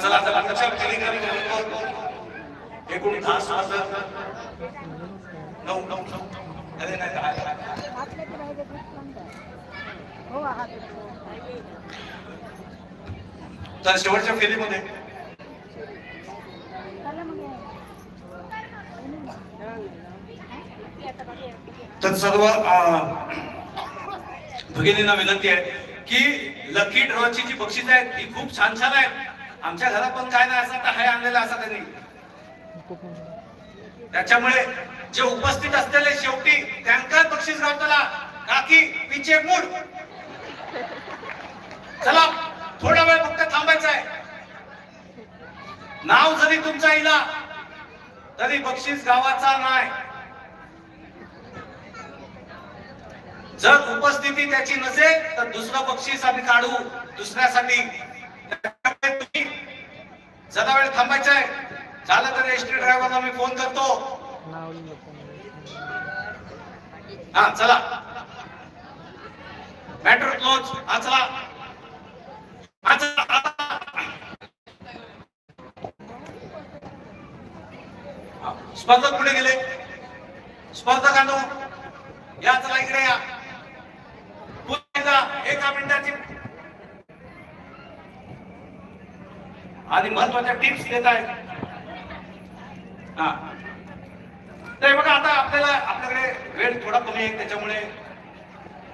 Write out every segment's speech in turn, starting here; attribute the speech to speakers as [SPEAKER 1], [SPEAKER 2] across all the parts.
[SPEAKER 1] चला चला कशा केली एकूण दहा नऊ नऊ नऊ. अरे नाही. तर शेवटच्या फेरीमध्ये तर सर्व भगिनींना विनंती आहे की लकी ड्रॉची जी बक्षीस आहेत ती खूप छान छान आहेत. आमच्या घरात पण काय नाही असं काय आणलेलं असं त्यांनी त्याच्यामुळे जे उपस्थित असलेले शेवटी त्यांना बक्षीस गावताला काकी पिचे मूड. चला थोडा वेळ फक्त थांबायचं आहे नाव जरी तुमचा इला तरी बक्षीस गावाचा नाही. जर उपस्थिती त्याची नसेल तर दुसरं बक्षीस आम्ही काढू. दुसऱ्यासाठी. तुम्ही जरा वेळ थांबायचं आहे झालं तर एसटी ड्रायव्हरला मी फोन करतो. हा चला. मॅटर क्लोज हा चला. स्पर्धक पुढे गेले. स्पर्धकांनो या चला इकडे या. एका मिनिटाची. आणि महत्त्वाच्या टिप्स देत आहेत. हा. तर बघा आता आपल्याला आपल्याकडे वेळ थोडा कमी आहे त्याच्यामुळे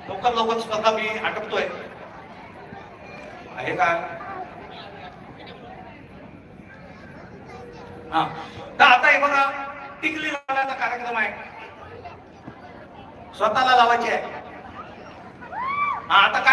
[SPEAKER 1] लवकर लवकर स्पर्धा मी आटपतोय. आहे का? हा. तर हे बघा. टिकली लावण्याचा कार्यक्रम आहे. स्वतःला लावायची आहे. आता काय